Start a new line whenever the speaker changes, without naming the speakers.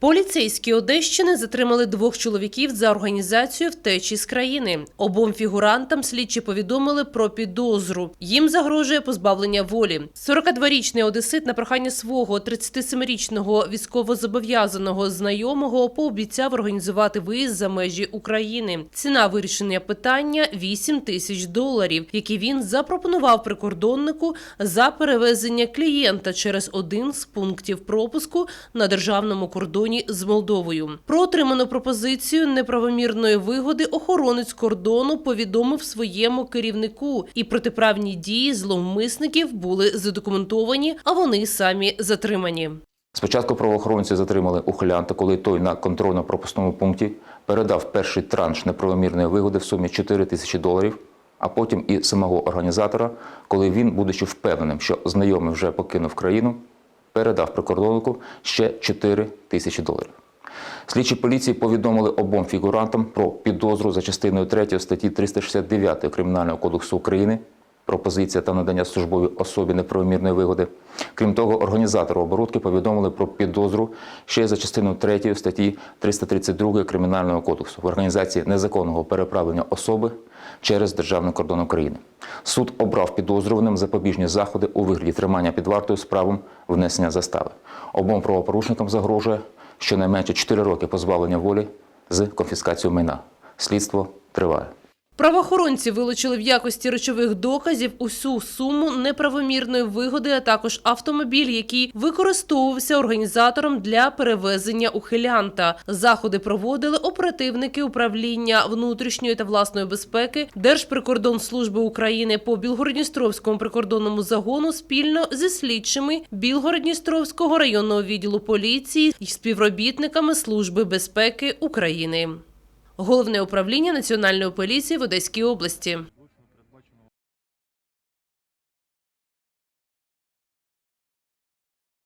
Поліцейські Одещини затримали двох чоловіків за організацію втечі з країни. Обом фігурантам слідчі повідомили про підозру. Їм загрожує позбавлення волі. 42-річний одесит на прохання свого 37-річного військовозобов'язаного знайомого пообіцяв організувати виїзд за межі України. Ціна вирішення питання 8 тисяч доларів, які він запропонував прикордоннику за перевезення клієнта через один з пунктів пропуску на державному кордоні з Молдовою. Про отриману пропозицію неправомірної вигоди охоронець кордону повідомив своєму керівнику, і протиправні дії зловмисників були задокументовані, а вони самі затримані.
Спочатку правоохоронці затримали ухилянта, коли той на контрольно-пропускному пункті передав перший транш неправомірної вигоди в сумі 4 тисячі доларів, а потім і самого організатора, коли він, будучи впевненим, що знайомий вже покинув країну, передав прикордоннику ще 4 тисячі доларів. Слідчі поліції повідомили обом фігурантам про підозру за частиною 3 статті 369 Кримінального кодексу України пропозиція та надання службовій особі неправомірної вигоди. Крім того, організатору оборудки повідомили про підозру ще за частиною 3 статті 332 Кримінального кодексу в організації незаконного переправлення особи через державний кордон України. Суд обрав підозрюваним запобіжні заходи у вигляді тримання під вартою з внесення застави. Обом правопорушникам загрожує щонайменше 4 роки позбавлення волі з конфіскацією майна. Слідство триває.
Правоохоронці вилучили в якості речових доказів усю суму неправомірної вигоди, а також автомобіль, який використовувався організатором для перевезення ухилянта. Заходи проводили оперативники управління внутрішньої та власної безпеки Держприкордонслужби України по Білгородністровському прикордонному загону спільно зі слідчими Білгородністровського районного відділу поліції і співробітниками Служби безпеки України. Головне управління Національної поліції в Одеській області.